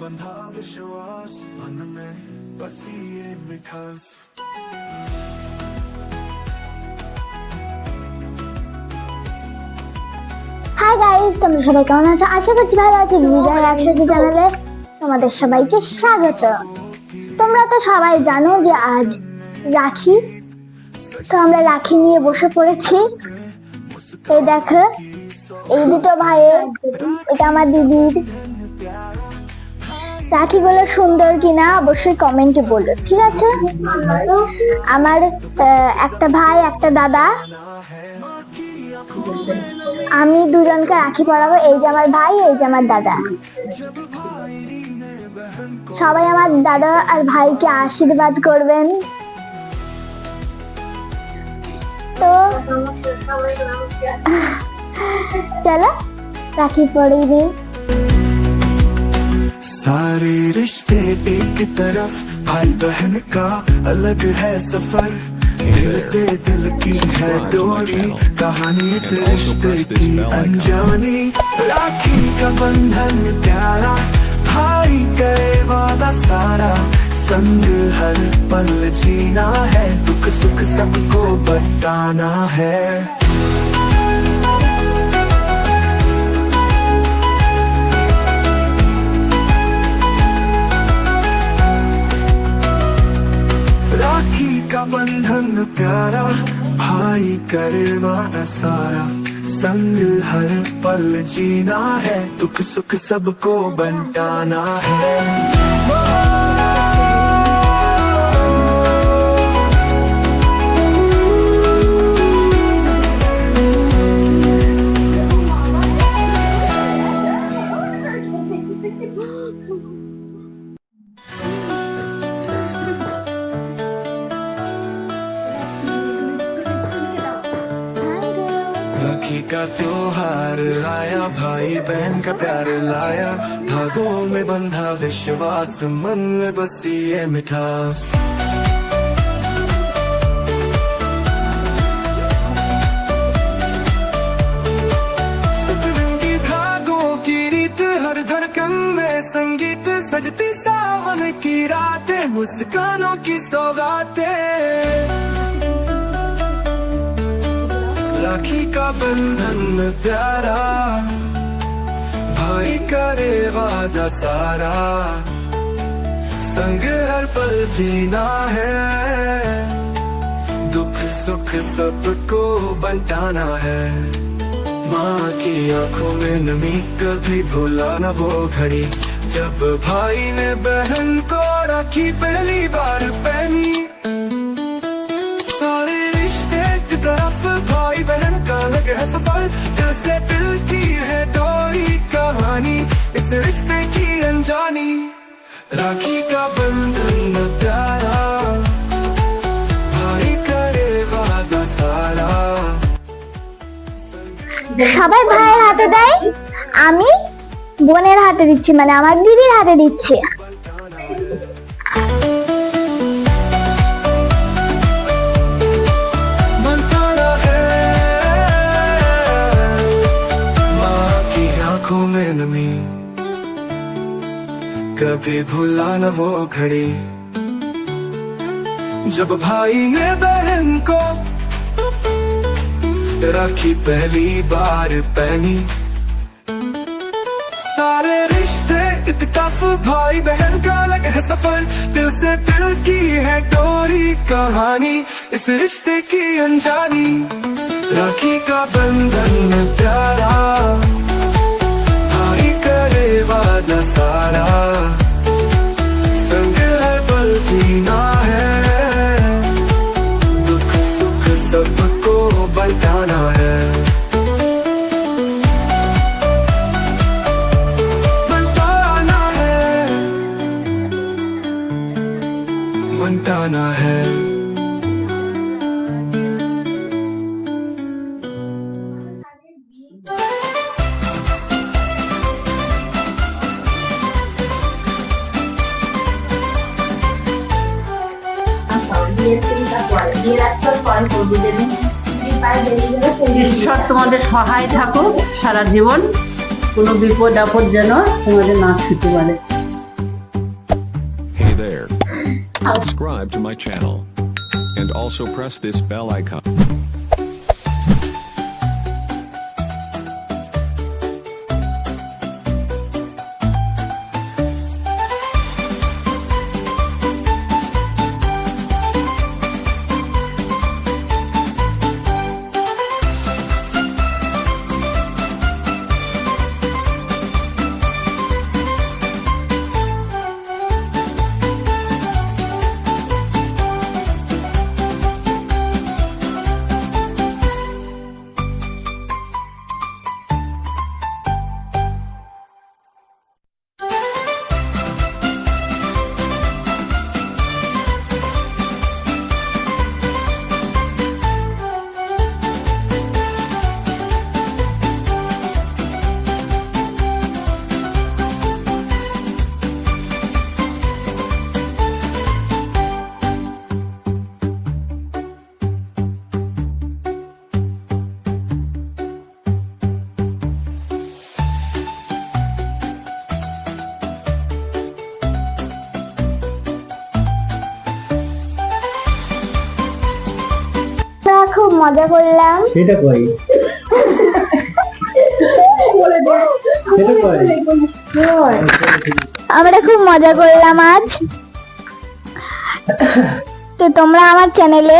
बंधा विश्वास मन में बसी ये मिठास হাই গাইস তোমরা সবাই কেমন আছো আশা করছি ভালো আছো বিজয় একসাথে চ্যানেলে তোমাদের সবাইকে স্বাগত তোমরা তো সবাই জানো যে আজ রাখি তো আমরা রাখি নিয়ে বসে পড়েছি এই দেখো এই দুটো ভাইয়ের এটা আমার দিদির রাখিগুলো সুন্দর কিনা অবশ্যই কমেন্টে বলো, ঠিক আছে? আমার একটা ভাই, একটা দাদা। আমি দুজনকে রাখি পরাবো, এই যে আমার ভাই, এই যে আমার দাদা। সবাই আমার দাদা আর ভাইকে আশীর্বাদ করবেন। তো, চলো, রাখি পরিয়ে দিই सारे रिश्ते एक तरफ़, भाई बहन का अलग है सफ़र। दिल से दिल की है डोरी, कहानी इस रिश्ते की अनजानी। राखी का बंधन प्यारा, भाई करे वादा सारा। संग हर पल जीना है, दुख सुख सबको बताना है। का बंधन प्यारा, भाई करे सारा। संग हर पल जीना है, दुख सुख सबको बंटाना है। राखी का त्योहार आया, भाई बहन का प्यार लाया। धागों में बंधा विश्वास, मन में बसी ये मिठास। हर संगीत। सजती सावन की रातें, मुस्कानों की सौगातें। राखी का बंधन प्यारा, भाई करे वादा सारा। संग हर पल जीना है, दुख सुख सबको बंटाना है। माँ की आँखों में नमी कभी भूला न वो घड़ी। जब भाई ने बहन को राखी पहली बार पहनी है सफर दिल से दिल की है डोरी कहानी इस रिश्ते की अनजानी राखी का बंधन प्यारा भाई करे वादा सारा সবাই ভাইয়ের হাতে দেয় আমি বোনের হাতে দিচ্ছি মানে আমার দিদির হাতে দিচ্ছি नमी कभी भूला न वो घड़ी। जब भाई ने बहन को राखी पहली बार पहनी सारे रिश्ते इतकाफ, भाई बहन का अलग है सफ़र। दिल से दिल की है डोरी कहानी, इस रिश्ते की अनजानी। राखी का बंधन प्यारा ঈশ্বর তোমাদের সহায় থাকো সারা জীবন কোনো বিপদ আপদ যেন তোমাদের না ছুটি পারে Hey there. Subscribe to my channel. And also press this bell icon. মজা করলাম। সেটা কই? আমরা খুব মজা করলাম আজ। তো তোমরা আমার চ্যানেলে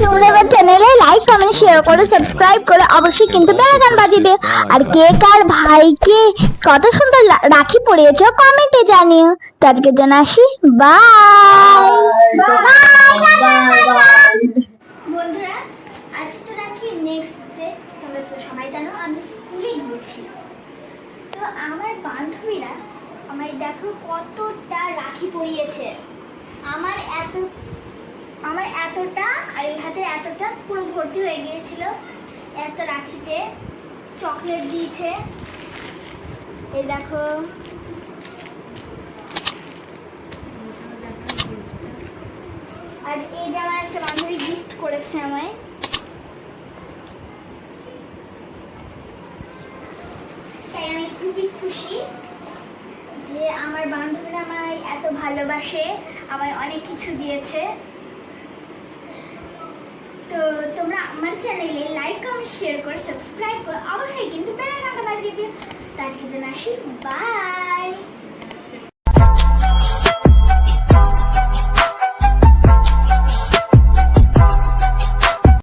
তোমরা আমার চ্যানেলে লাইক কমেন্ট শেয়ার করো সাবস্ক্রাইব করো। অবশ্যই কিন্তু বেলাগান বাজিয়ে দিও। আর কে কার ভাইকে কত সুন্দর রাখি পরিয়েছো কমেন্টে জানিও। তো আজকের জন্য আসি। বাই বন্ধুরা আজ তো রাখি নেক্সট তোমরা তো সবাই জানো, আমি স্কুলে গিয়েছিলাম। তো আমার বান্ধবীরা আমায় দেখো কতটা রাখি পরিয়েছে। আমার এত, আমার এতটা আর এই হাতে এতটা পুরো ভর্তি হয়ে গিয়েছিল। এত রাখিতে চকলেট দিয়েছে। এই দেখো। আর এই যে আমার একটা বান্ধবী গিফট করেছে আমায় তাই আমি খুবই খুশি যে আমার বান্ধবীরা আমায় এত ভালোবাসে, আমায় অনেক কিছু দিয়েছে। তো তোমরা আমার চ্যানেলে লাইক কমেন্ট শেয়ার কর সাবস্ক্রাইব কর। অবশ্যই কিন্তু বেলা আইকনটা বাজিয়ে দিও। তো আজকের জন্য আসি। বাই